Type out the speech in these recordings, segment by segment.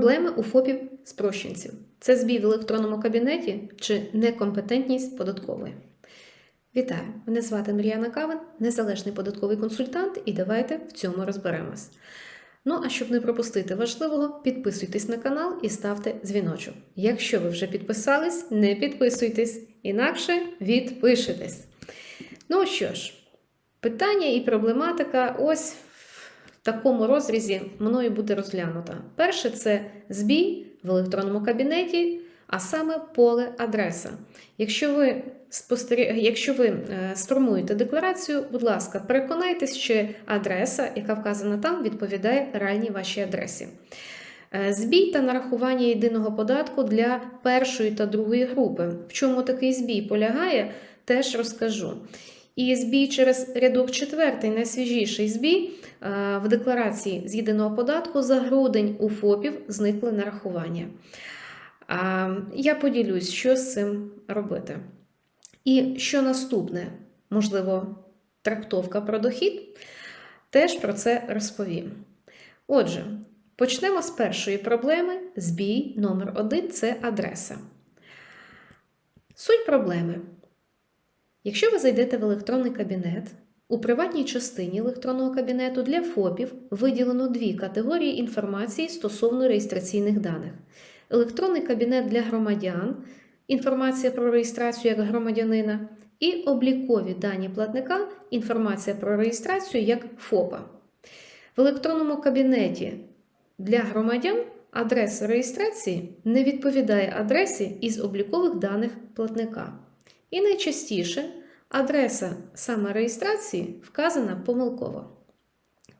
Проблеми у ФОПів спрощенців. Це збій в електронному кабінеті чи некомпетентність податкової. Вітаю! Мене звати Мар'яна Кавин, незалежний податковий консультант, і давайте в цьому розберемось. Ну, а щоб не пропустити важливого, підписуйтесь на канал і ставте дзвіночок. Якщо ви вже підписались, не підписуйтесь, інакше відпишетесь. Ну що ж, питання і проблематика ось в такому розрізі мною буде розглянута. Перше це збій в електронному кабінеті, а саме поле адреса. Якщо ви. Якщо ви е, сформуєте декларацію, будь ласка, переконайтесь, що адреса, яка вказана там, відповідає реальній вашій адресі. Е, Збій та нарахування єдиного податку для першої та другої групи. В чому такий збій полягає, теж розкажу. І збій через рядок четвертий, найсвіжіший збій е, в декларації з єдиного податку за грудень у ФОПів зникли нарахування. Я поділюсь, що з цим робити. І що наступне, можливо, трактовка про дохід, теж про це розповім. Отже, почнемо з першої проблеми. Збій номер один це адреса. Суть проблеми. Якщо ви зайдете в електронний кабінет, у приватній частині електронного кабінету для ФОПів виділено дві категорії інформації стосовно реєстраційних даних: електронний кабінет для громадян, інформація про реєстрацію як громадянина, і облікові дані платника, інформація про реєстрацію як ФОПа. В електронному кабінеті для громадян адреса реєстрації не відповідає адресі із облікових даних платника. І найчастіше адреса саме реєстрації вказана помилково.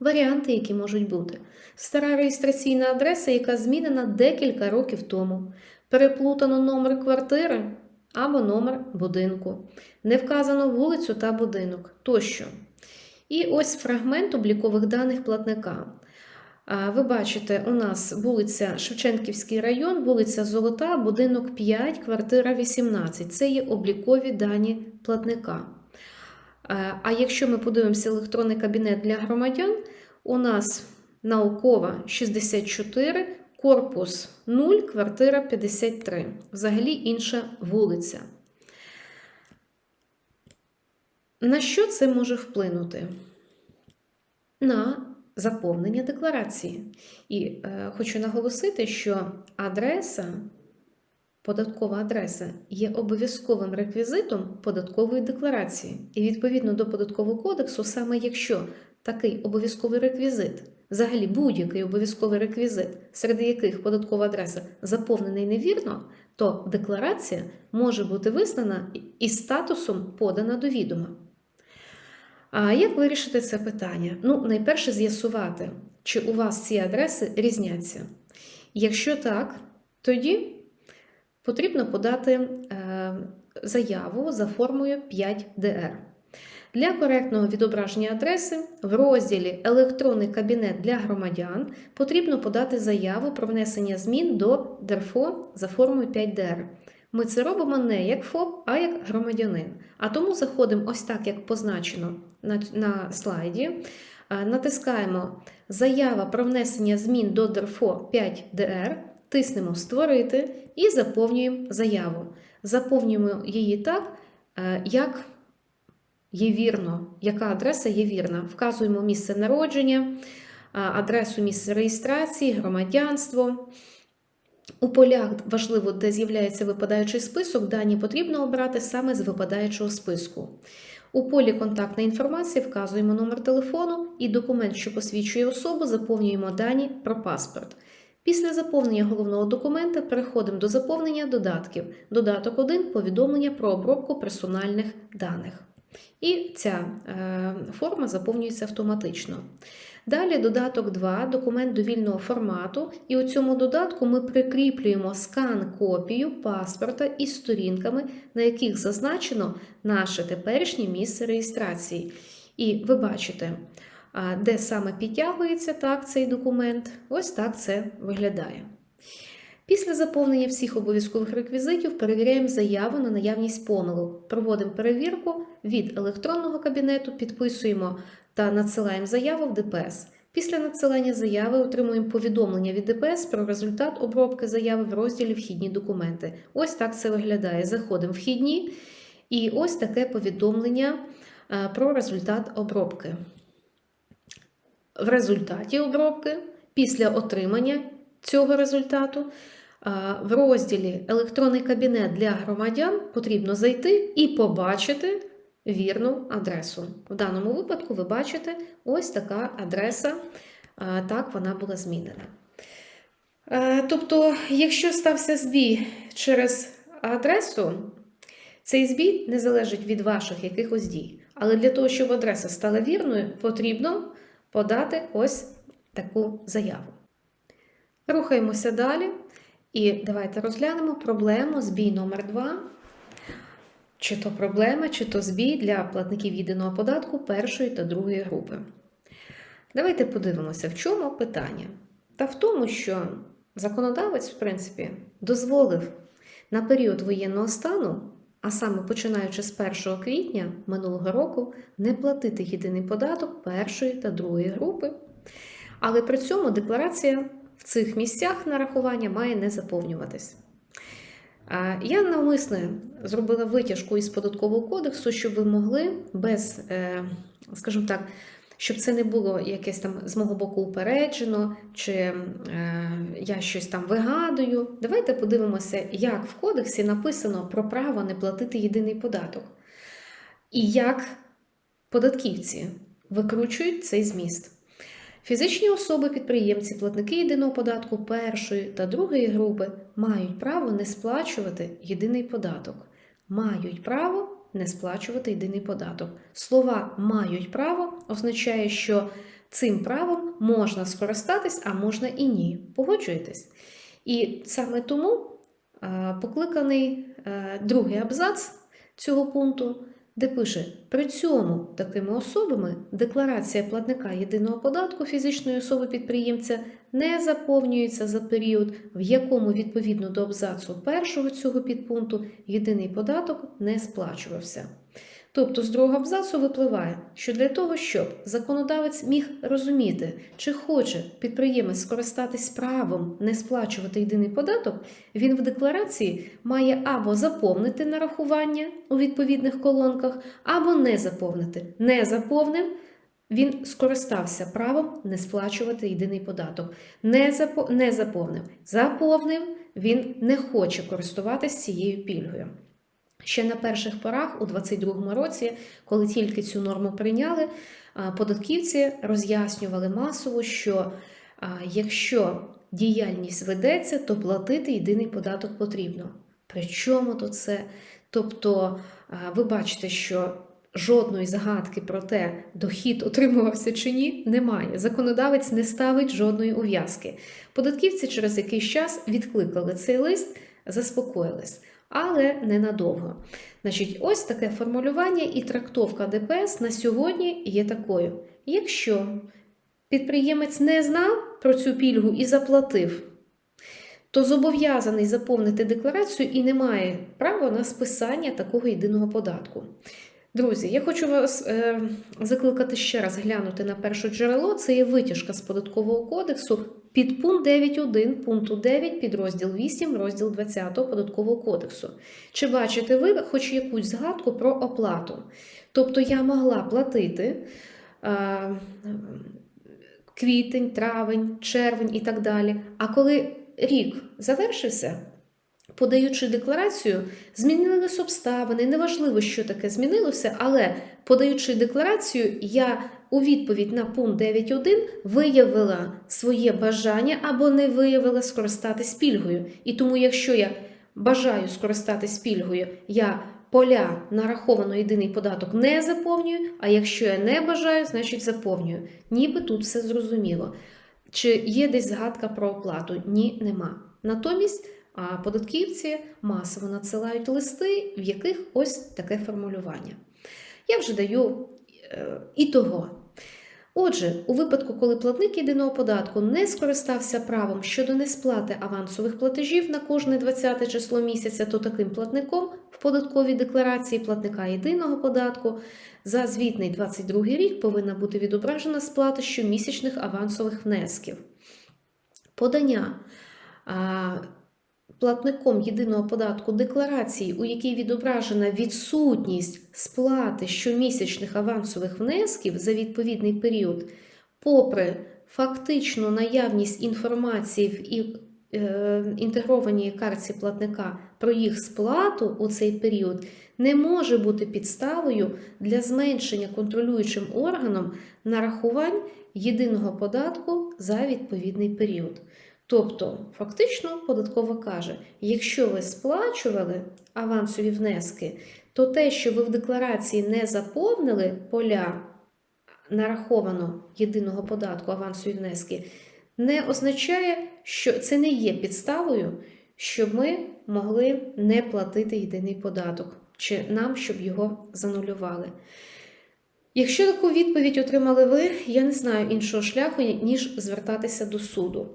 Варіанти, які можуть бути: стара реєстраційна адреса, яка змінена декілька років тому, переплутано номер квартири або номер будинку, не вказано вулицю та будинок тощо. І ось фрагмент облікових даних платника. Ви бачите, у нас вулиця Шевченківський район, вулиця Золота, будинок 5, квартира 18. Це є облікові дані платника. А якщо ми подивимося електронний кабінет для громадян, у нас наукова 64, корпус 0, квартира 53. Взагалі інша вулиця. На що це може вплинути? На заповнення декларації. І е, хочу наголосити, що адреса, податкова адреса є обов'язковим реквізитом податкової декларації. І відповідно до податкового кодексу, саме якщо такий обов'язковий реквізит, взагалі будь-який обов'язковий реквізит, серед яких податкова адреса заповнений невірно, то декларація може бути визнана із статусом подана до відома. А як вирішити це питання? Ну, найперше з'ясувати, чи у вас ці адреси різняться. Якщо так, тоді потрібно подати е, заяву за формою 5DR. Для коректного відображення адреси в розділі Електронний кабінет для громадян потрібно подати заяву про внесення змін до ДЕРФО за формою 5DR. Ми це робимо не як ФОП, а як громадянин. А тому заходимо ось так, як позначено на, на слайді. Натискаємо Заява про внесення змін до ДРФО 5ДР, тиснемо Створити і заповнюємо заяву. Заповнюємо її так, як є вірно, яка адреса є вірна. Вказуємо місце народження, адресу місця реєстрації, громадянство. У полях важливо, де з'являється випадаючий список, дані потрібно обрати саме з випадаючого списку. У полі Контактна інформація вказуємо номер телефону і документ, що посвідчує особу, заповнюємо дані про паспорт. Після заповнення головного документа переходимо до заповнення додатків. Додаток 1 повідомлення про обробку персональних даних. І ця е, форма заповнюється автоматично. Далі додаток 2, документ довільного формату, і у цьому додатку ми прикріплюємо скан-копію паспорта із сторінками, на яких зазначено наше теперішнє місце реєстрації. І ви бачите, де саме підтягується так цей документ. Ось так це виглядає. Після заповнення всіх обов'язкових реквізитів перевіряємо заяву на наявність помилок, проводимо перевірку від електронного кабінету, підписуємо та надсилаємо заяву в ДПС. Після надсилання заяви отримуємо повідомлення від ДПС про результат обробки заяви в розділі Вхідні документи. Ось так це виглядає. Заходимо в вхідні, і ось таке повідомлення е, про результат обробки. В результаті обробки, після отримання цього результату, в розділі Електронний кабінет для громадян потрібно зайти і побачити вірну адресу. В даному випадку ви бачите ось така адреса, е, так вона була змінена. Е, Тобто, якщо стався збій через адресу, цей збій не залежить від ваших якихось дій. Але для того, щоб адреса стала вірною, потрібно подати ось таку заяву. Рухаємося далі. І давайте розглянемо проблему збій номер 2 Чи то проблема, чи то збій для платників єдиного податку першої та другої групи. Давайте подивимося, в чому питання. Та в тому, що законодавець, в принципі, дозволив на період воєнного стану, а саме починаючи з 1 квітня минулого року, не платити єдиний податок першої та другої групи. Але при цьому декларація в цих місцях нарахування має не заповнюватись. Я навмисне зробила витяжку із податкового кодексу, щоб ви могли без, е, скажімо так, щоб це не було якесь там з мого боку упереджено, чи е, я щось там вигадую. Давайте подивимося, як в кодексі написано про право не платити єдиний податок. І як податківці викручують цей зміст. Фізичні особи-підприємці, платники єдиного податку першої та другої групи мають право не сплачувати єдиний податок. Мають право не сплачувати єдиний податок. Слова мають право означає, що цим правом можна скористатись, а можна і ні. Погоджуєтесь? І саме тому е, покликаний е, другий абзац цього пункту де пише: при цьому такими особами декларація платника єдиного податку фізичної особи підприємця не заповнюється за період, в якому відповідно до абзацу першого цього підпункту єдиний податок не сплачувався. Тобто, з другого абзацу випливає, що для того, щоб законодавець міг розуміти, чи хоче підприємець скористатись правом не сплачувати єдиний податок, він в декларації має або заповнити нарахування у відповідних колонках, або не заповнити. Не заповнив. Він скористався правом не сплачувати єдиний податок. Не запо... не заповнив. Заповнив, він не хоче користуватися цією пільгою. Ще на перших порах, у 2022 році, коли тільки цю норму прийняли, податківці роз'яснювали масово, що якщо діяльність ведеться, то платити єдиний податок потрібно. Причому то це? Тобто, ви бачите, що жодної згадки про те, дохід отримувався чи ні, немає. Законодавець не ставить жодної ув'язки. Податківці через якийсь час відкликали цей лист, заспокоїлись але ненадовго. Значить, ось таке формулювання і трактовка ДПС на сьогодні є такою. Якщо підприємець не знав про цю пільгу і заплатив, то зобов'язаний заповнити декларацію і не має права на списання такого єдиного податку. Друзі, я хочу вас е, закликати ще раз глянути на перше джерело. Це є витяжка з податкового кодексу під пункт 9.1 пункту 9 підрозділ 8, розділ 20 податкового кодексу. Чи бачите ви хоч якусь згадку про оплату? Тобто я могла платити е, квітень, травень, червень і так далі. А коли рік завершився, Подаючи декларацію, змінились обставини. Неважливо, що таке змінилося, але подаючи декларацію, я у відповідь на пункт 9.1 виявила своє бажання або не виявила скористатись пільгою. І тому, якщо я бажаю скористатись пільгою, я поля нараховано єдиний податок не заповнюю, а якщо я не бажаю, значить заповнюю. Ніби тут все зрозуміло. Чи є десь згадка про оплату? Ні, нема. Натомість. А податківці масово надсилають листи, в яких ось таке формулювання. Я вже даю е, і того. Отже, у випадку, коли платник єдиного податку не скористався правом щодо несплати авансових платежів на кожне 20 число місяця, то таким платником в податковій декларації платника єдиного податку за звітний 22 рік повинна бути відображена сплата щомісячних авансових внесків. Подання платником єдиного податку декларації, у якій відображена відсутність сплати щомісячних авансових внесків за відповідний період, попри фактичну наявність інформації в е, інтегрованій картці платника про їх сплату у цей період, не може бути підставою для зменшення контролюючим органом нарахувань єдиного податку за відповідний період. Тобто, фактично, податкова каже: якщо ви сплачували авансові внески, то те, що ви в декларації не заповнили поля нараховано єдиного податку авансові внески, не означає, що це не є підставою, щоб ми могли не платити єдиний податок, чи нам, щоб його занулювали. Якщо таку відповідь отримали ви, я не знаю іншого шляху, ніж звертатися до суду.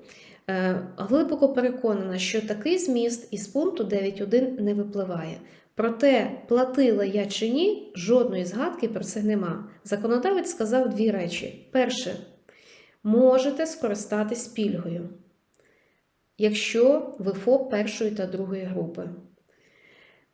Е, Глибоко переконана, що такий зміст із пункту 9.1 не випливає. Проте, платила я чи ні, жодної згадки про це нема. Законодавець сказав дві речі: перше, можете скористатись пільгою, якщо ви ФОП першої та другої групи.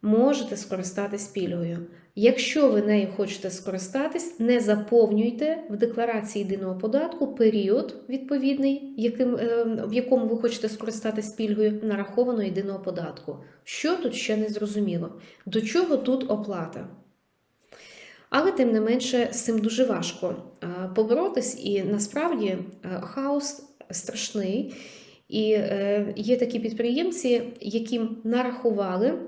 Можете скористатись пільгою. Якщо ви нею хочете скористатись, не заповнюйте в декларації єдиного податку період відповідний, яким, е, в якому ви хочете скористатись пільгою нарахованого єдиного податку. Що тут ще не зрозуміло? До чого тут оплата? Але тим не менше з цим дуже важко е, поборотись, і насправді е, хаос страшний. І є такі підприємці, яким нарахували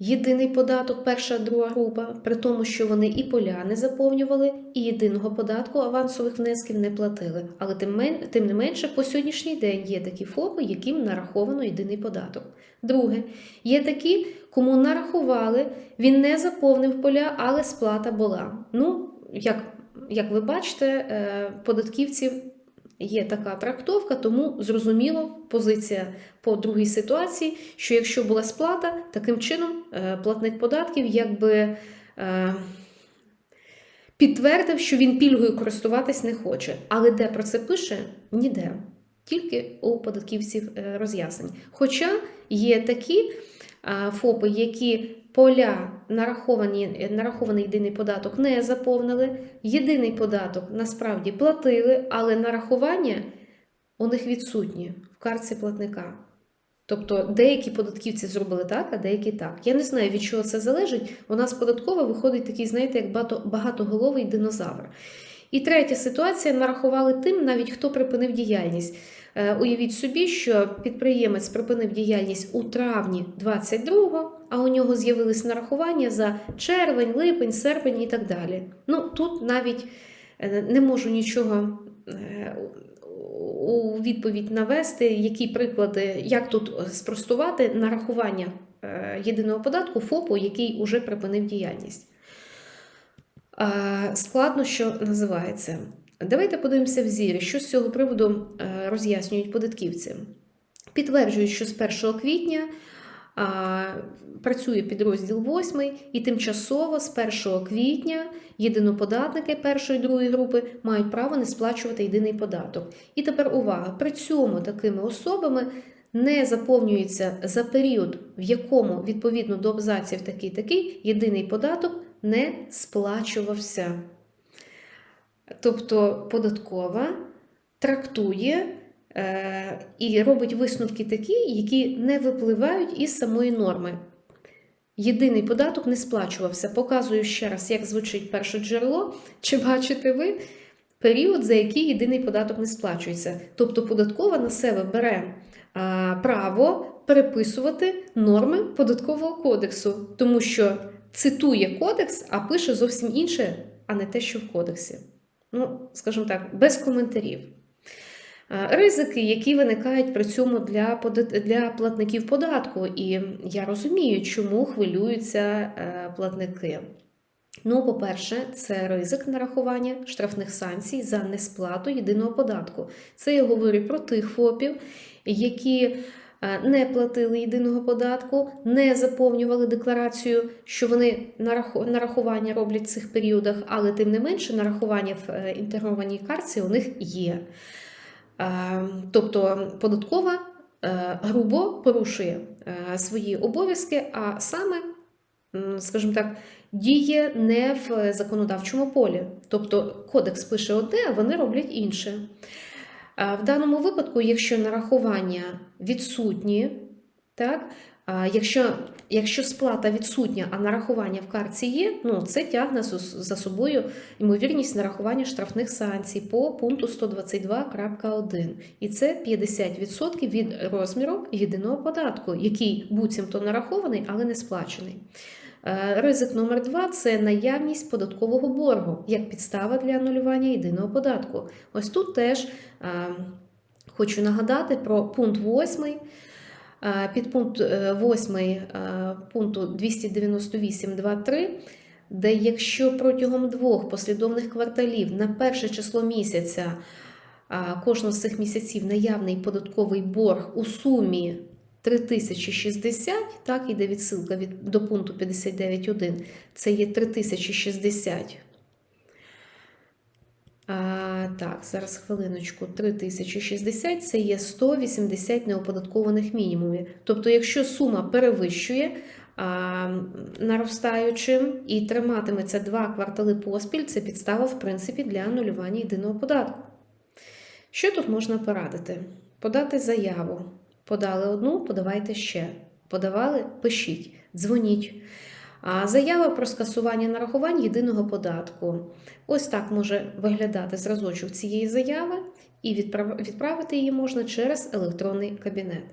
єдиний податок, перша друга група, при тому, що вони і поля не заповнювали, і єдиного податку авансових внесків не платили. Але тим, мен, тим не менше, по сьогоднішній день є такі ФОПи, яким нараховано єдиний податок. Друге, є такі, кому нарахували, він не заповнив поля, але сплата була. Ну, як, як ви бачите, е, податківців. Є така трактовка, тому зрозуміло позиція по другій ситуації, що якщо була сплата, таким чином е, платник податків якби е, підтвердив, що він пільгою користуватись не хоче. Але де про це пише? Ніде. Тільки у податківців е, роз'яснень. Хоча є такі ФОПи, які поля нараховані, нарахований єдиний податок не заповнили. Єдиний податок насправді платили, але нарахування у них відсутні в картці платника. Тобто деякі податківці зробили так, а деякі так. Я не знаю, від чого це залежить. У нас податкова виходить такий, знаєте, як багатоголовий динозавр. І третя ситуація нарахували тим, навіть хто припинив діяльність. Е, уявіть собі, що підприємець припинив діяльність у травні 22-го, а у нього з'явились нарахування за червень, липень, серпень і так далі. Ну тут навіть е, не можу нічого е, у відповідь навести, які приклади, як тут спростувати нарахування єдиного податку ФОПу, який уже припинив діяльність. Складно, що називається. Давайте подивимося в зірі, що з цього приводу роз'яснюють податківці. Підтверджують, що з 1 квітня працює підрозділ 8 і тимчасово з 1 квітня єдиноподатники першої і другої групи мають право не сплачувати єдиний податок. І тепер увага: при цьому такими особами не заповнюється за період, в якому відповідно до абзаців такий такий єдиний податок не сплачувався. Тобто податкова трактує е, і робить висновки такі, які не випливають із самої норми. Єдиний податок не сплачувався. Показую ще раз, як звучить перше джерело. Чи бачите ви період, за який єдиний податок не сплачується? Тобто податкова на себе бере а, право переписувати норми податкового кодексу, тому що цитує кодекс, а пише зовсім інше, а не те, що в кодексі. Ну, скажімо так, без коментарів. Ризики, які виникають при цьому для для платників податку, і я розумію, чому хвилюються е, платники. Ну, по-перше, це ризик нарахування штрафних санкцій за несплату єдиного податку. Це я говорю про тих ФОПів, які не платили єдиного податку, не заповнювали декларацію, що вони нарахування роблять в цих періодах, але тим не менше нарахування в е, інтегрованій картці у них є. Е, Тобто податкова е, грубо порушує е, свої обов'язки, а саме, скажімо так, діє не в законодавчому полі. Тобто кодекс пише одне, а вони роблять інше. В даному випадку, якщо нарахування відсутні, так, якщо, якщо сплата відсутня, а нарахування в картці є, ну, це тягне за собою ймовірність нарахування штрафних санкцій по пункту 122.1. І це 50% від розміру єдиного податку, який буцімто нарахований, але не сплачений. Е, Ризик номер два це наявність податкового боргу як підстава для анулювання єдиного податку. Ось тут теж е, хочу нагадати про пункт 8. Підпункт 8 пункту 298.2.3, де якщо протягом двох послідовних кварталів на перше число місяця кожного з цих місяців наявний податковий борг у сумі 3060, так іде відсилка від, до пункту 59.1, це є 3060. А, так, зараз хвилиночку. 3060 це є 180 неоподаткованих мінімумів. Тобто, якщо сума перевищує а, наростаючим і триматиметься два квартали поспіль, це підстава, в принципі, для анулювання єдиного податку. Що тут можна порадити? Подати заяву. Подали одну, подавайте ще. Подавали, пишіть, дзвоніть. А заява про скасування нарахувань єдиного податку. Ось так може виглядати зразочок цієї заяви, і відправити її можна через електронний кабінет.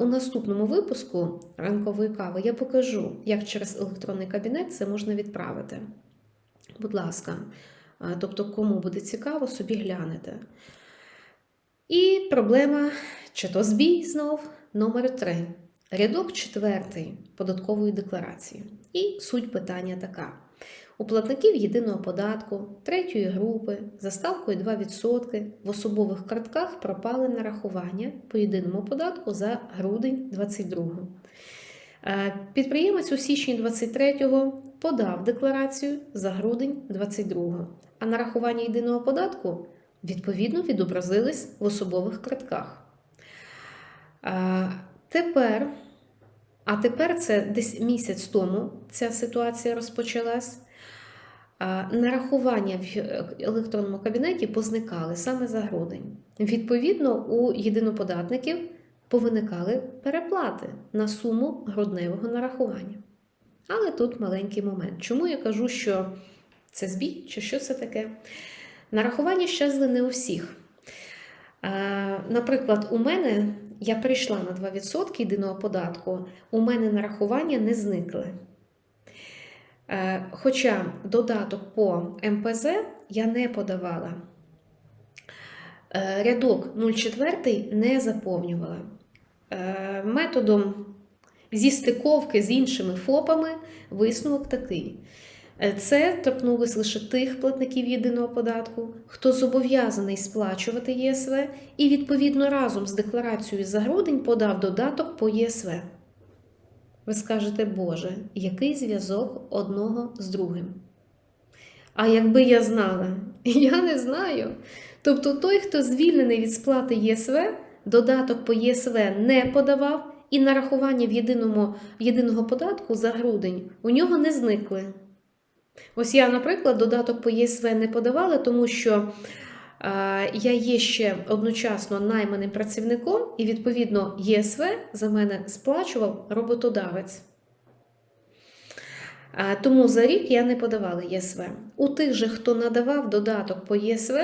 У наступному випуску ранкової кави я покажу, як через електронний кабінет це можна відправити. Будь ласка, тобто, кому буде цікаво, собі глянете. І проблема, чи то збій знов, номер 3. Рядок четвертий податкової декларації. І суть питання така: у платників єдиного податку третьої групи за ставкою 2% в особових картках пропали нарахування по єдиному податку за грудень 22. Е, Підприємець у січні 23-го подав декларацію за грудень 22, а нарахування єдиного податку відповідно відобразились в особових картках. Тепер, а тепер це десь місяць тому ця ситуація розпочалась. Нарахування в електронному кабінеті позникали саме за грудень. Відповідно, у єдиноподатників повиникали переплати на суму грудневого нарахування. Але тут маленький момент. Чому я кажу, що це збій, чи що це таке? Нарахування щезли не у всіх. Е, Наприклад, у мене я прийшла на 2% єдиного податку, у мене нарахування не зникли. Е, Хоча додаток по МПЗ я не подавала. Е, Рядок 0,4 не заповнювала. Методом зі стиковки з іншими ФОПами висновок такий. Е, Це торкнулось лише тих платників єдиного податку, хто зобов'язаний сплачувати ЄСВ і відповідно разом з декларацією за грудень подав додаток по ЄСВ. Ви скажете, Боже, який зв'язок одного з другим? А якби я знала, я не знаю. Тобто той, хто звільнений від сплати ЄСВ, додаток по ЄСВ не подавав, і нарахування в єдиному, єдиного податку за грудень у нього не зникли. Ось я, наприклад, додаток по ЄСВ не подавала, тому що е, я є ще одночасно найманим працівником, і, відповідно, ЄСВ за мене сплачував роботодавець. Е, Тому за рік я не подавала ЄСВ. У тих же, хто надавав додаток по ЄСВ,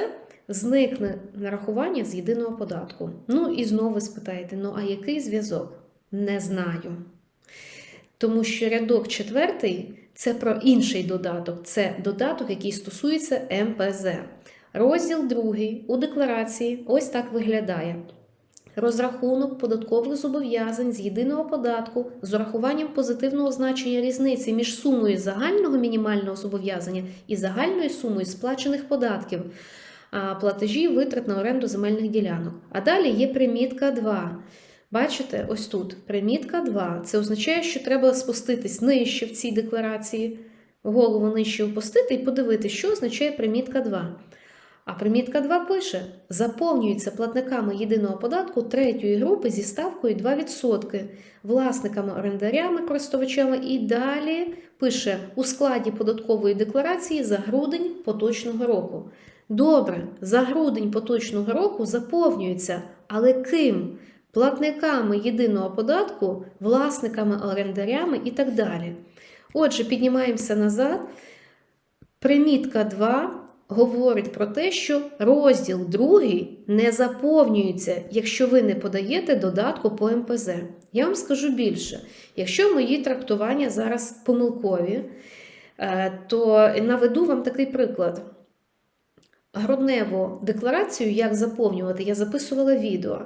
зникне нарахування з єдиного податку. Ну і знову спитаєте: ну а який зв'язок? Не знаю. Тому що рядок четвертий це про інший додаток. Це додаток, який стосується МПЗ. Розділ другий у декларації ось так виглядає. розрахунок податкових зобов'язань з єдиного податку з урахуванням позитивного значення різниці між сумою загального мінімального зобов'язання і загальною сумою сплачених податків, а, платежів, витрат на оренду земельних ділянок. А далі є примітка 2. Бачите, ось тут примітка 2. Це означає, що треба спуститись нижче в цій декларації, голову нижче опустити і подивитися, що означає примітка 2. А примітка 2 пише: заповнюється платниками єдиного податку третьої групи зі ставкою 2%, власниками, орендарями, користувачами і далі пише у складі податкової декларації за грудень поточного року. Добре, за грудень поточного року заповнюється, але ким? Платниками єдиного податку, власниками, орендарями і так далі. Отже, піднімаємося назад. Примітка 2 говорить про те, що розділ 2 не заповнюється, якщо ви не подаєте додатку по МПЗ. Я вам скажу більше: якщо мої трактування зараз помилкові, е, то наведу вам такий приклад. Грудневу декларацію, як заповнювати, я записувала відео.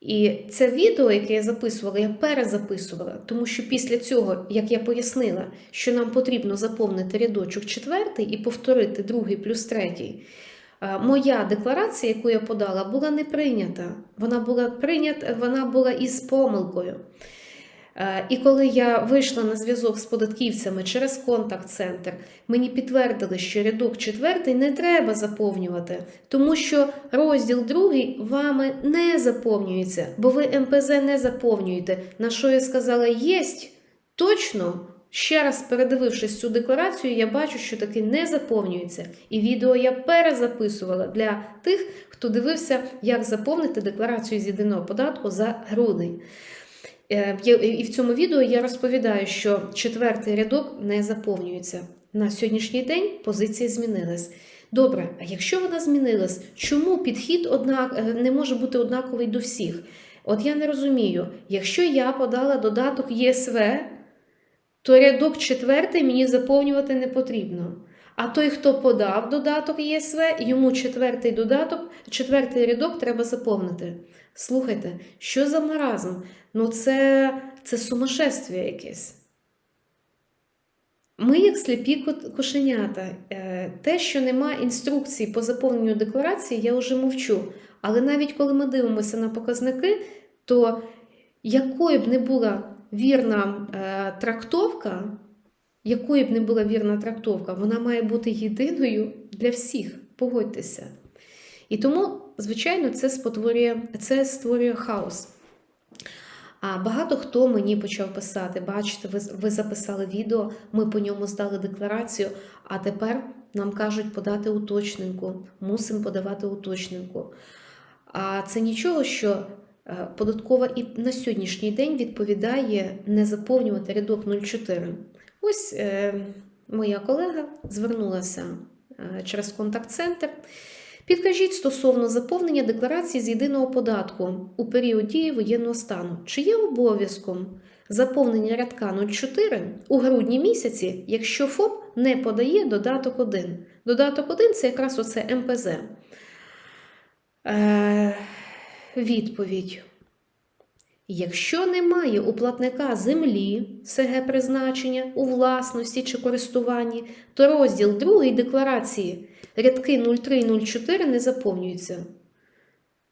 І це відео, яке я записувала, я перезаписувала, тому що після цього, як я пояснила, що нам потрібно заповнити рядочок четвертий і повторити другий плюс третій, е, моя декларація, яку я подала, була не прийнята. Вона була прийнята, вона була із помилкою. Е, І коли я вийшла на зв'язок з податківцями через контакт-центр, мені підтвердили, що рядок четвертий не треба заповнювати, тому що розділ другий вами не заповнюється, бо ви МПЗ не заповнюєте. На що я сказала, єсть точно. Ще раз передивившись цю декларацію, я бачу, що таки не заповнюється. І відео я перезаписувала для тих, хто дивився, як заповнити декларацію з єдиного податку за грудень. Е, І в цьому відео я розповідаю, що четвертий рядок не заповнюється. На сьогоднішній день позиція змінилась. Добре, а якщо вона змінилась, чому підхід однак е, не може бути однаковий до всіх? От я не розумію, якщо я подала додаток ЄСВ, то рядок четвертий мені заповнювати не потрібно. А той, хто подав додаток ЄСВ, йому четвертий додаток, четвертий рядок треба заповнити. Слухайте, що за маразм? Ну, це, це сумасшествие якесь. Ми, як сліпі кошенята, Е, те, що нема інструкції по заповненню декларації, я вже мовчу. Але навіть коли ми дивимося на показники, то якою б не була вірна е, трактовка, якою б не була вірна трактовка, вона має бути єдиною для всіх. Погодьтеся. І тому, звичайно, це спотворює, це створює хаос. А багато хто мені почав писати: бачите, ви, ви записали відео, ми по ньому здали декларацію, а тепер нам кажуть подати уточненку, мусимо подавати уточненку. А це нічого, що податкова і на сьогоднішній день відповідає не заповнювати рядок 04. Ось е, моя колега звернулася е, через контакт-центр. Підкажіть стосовно заповнення декларації з єдиного податку у період дії воєнного стану, чи є обов'язком заповнення рядка 04 у грудні місяці, якщо ФОП не подає додаток 1? Додаток 1 це якраз оце МПЗ. Е, відповідь. Якщо немає у платника землі СГ призначення у власності чи користуванні, то розділ 2 декларації рядки 03 і 04 не заповнюються.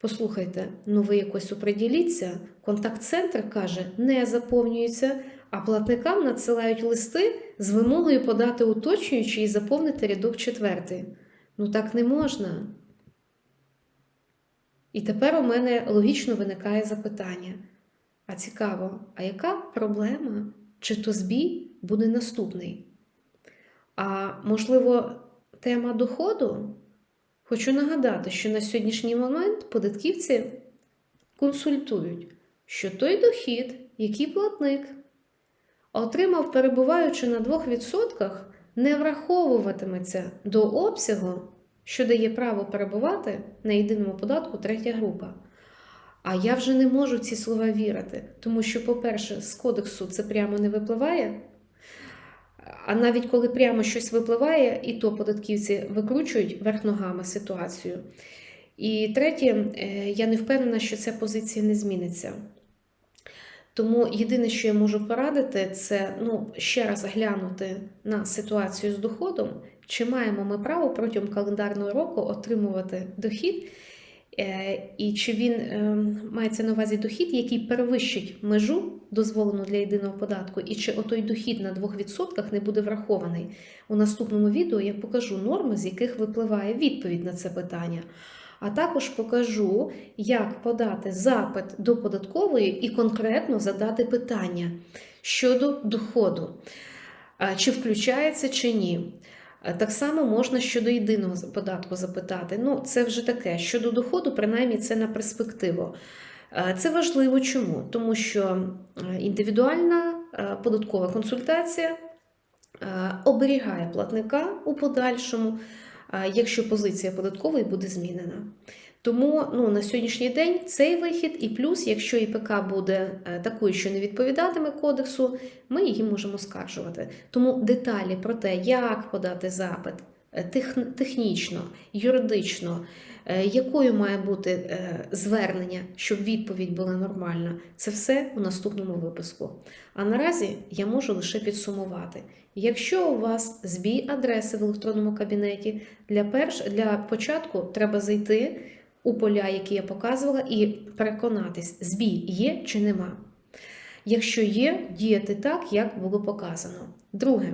Послухайте, ну ви якось оприділіться, контакт-центр каже, не заповнюється, а платникам надсилають листи з вимогою подати уточнюючи і заповнити рядок четвертий. Ну так не можна. І тепер у мене логічно виникає запитання. А цікаво, а яка проблема? Чи то збій буде наступний? А можливо, тема доходу? Хочу нагадати, що на сьогоднішній момент податківці консультують, що той дохід, який платник отримав, перебуваючи на 2%, не враховуватиметься до обсягу, що дає право перебувати на єдиному податку третя група. А я вже не можу ці слова вірити, тому що, по-перше, з кодексу це прямо не випливає. А навіть коли прямо щось випливає, і то податківці викручують верх ногами ситуацію. І третє, е, я не впевнена, що ця позиція не зміниться. Тому єдине, що я можу порадити, це ну, ще раз глянути на ситуацію з доходом, чи маємо ми право протягом календарного року отримувати дохід, е, і чи він е, мається на увазі дохід, який перевищить межу, дозволену для єдиного податку, і чи отой дохід на 2% не буде врахований. У наступному відео я покажу норми, з яких випливає відповідь на це питання. А також покажу, як подати запит до податкової і конкретно задати питання щодо доходу, чи включається чи ні. А Так само можна щодо єдиного податку запитати. Ну, це вже таке. Щодо доходу, принаймні, це на перспективу. Це важливо чому? Тому що е, індивідуальна е, податкова консультація е, оберігає платника у подальшому якщо позиція податкової буде змінена. Тому ну, на сьогоднішній день цей вихід, і плюс, якщо ІПК буде е, такою, що не відповідатиме кодексу, ми її можемо скаржувати. Тому деталі про те, як подати запит е, тех, технічно, юридично, е, якою має бути звернення, щоб відповідь була нормальна, це все у наступному випуску. А наразі я можу лише підсумувати. Якщо у вас збій адреси в електронному кабінеті, для перш, для початку треба зайти у поля, які я показувала, і переконатись, збій є чи нема. Якщо є, діяти так, як було показано. Друге.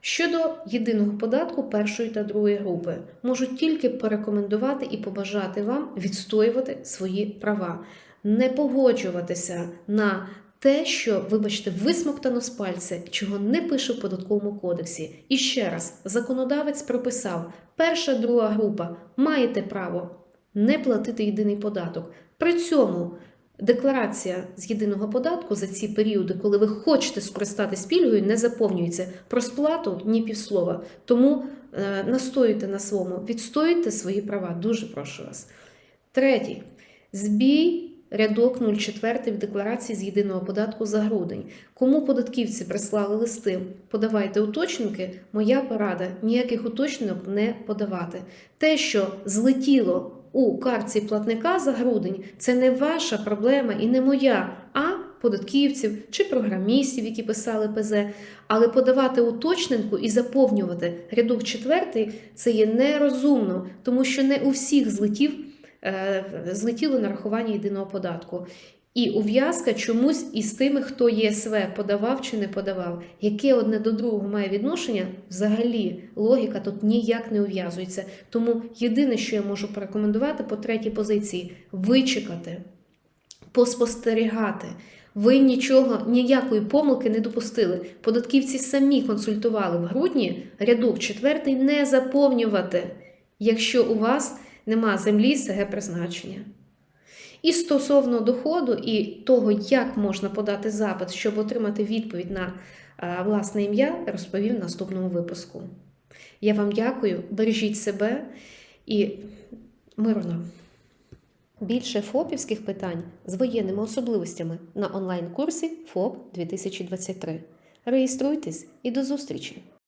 Щодо єдиного податку першої та другої групи, можу тільки порекомендувати і побажати вам відстоювати свої права, не погоджуватися на те, що, вибачте, висмоктано з пальця, чого не пише в податковому кодексі. І ще раз, законодавець прописав: перша, друга група маєте право не платити єдиний податок. При цьому декларація з єдиного податку за ці періоди, коли ви хочете скористатися пільгою, не заповнюється. Про сплату ні півслова. Тому е, настоюйте на своєму, відстоюйте свої права. Дуже прошу вас. Третій. Збій рядок 04 в декларації з єдиного податку за грудень. Кому податківці прислали листи, подавайте уточники. Моя порада ніяких уточненок не подавати. Те, що злетіло у картці платника за грудень, це не ваша проблема і не моя, а податківців чи програмістів, які писали ПЗ. Але подавати уточненку і заповнювати рядок четвертий це є нерозумно, тому що не у всіх злетів. Е, злетіло нарахування єдиного податку. І ув'язка чомусь із тими, хто ЄСВ подавав чи не подавав, яке одне до другого має відношення, взагалі логіка тут ніяк не ув'язується. Тому єдине, що я можу порекомендувати по третій позиції вичекати, поспостерігати. Ви нічого, ніякої помилки не допустили. Податківці самі консультували в грудні рядок четвертий не заповнювати, якщо у вас нема землі СГ призначення. І стосовно доходу і того, як можна подати запит, щоб отримати відповідь на власне ім'я, розповім в наступному випуску. Я вам дякую, бережіть себе і мирно. Більше ФОПівських питань з воєнними особливостями на онлайн-курсі ФОП 2023. Реєструйтесь і до зустрічі!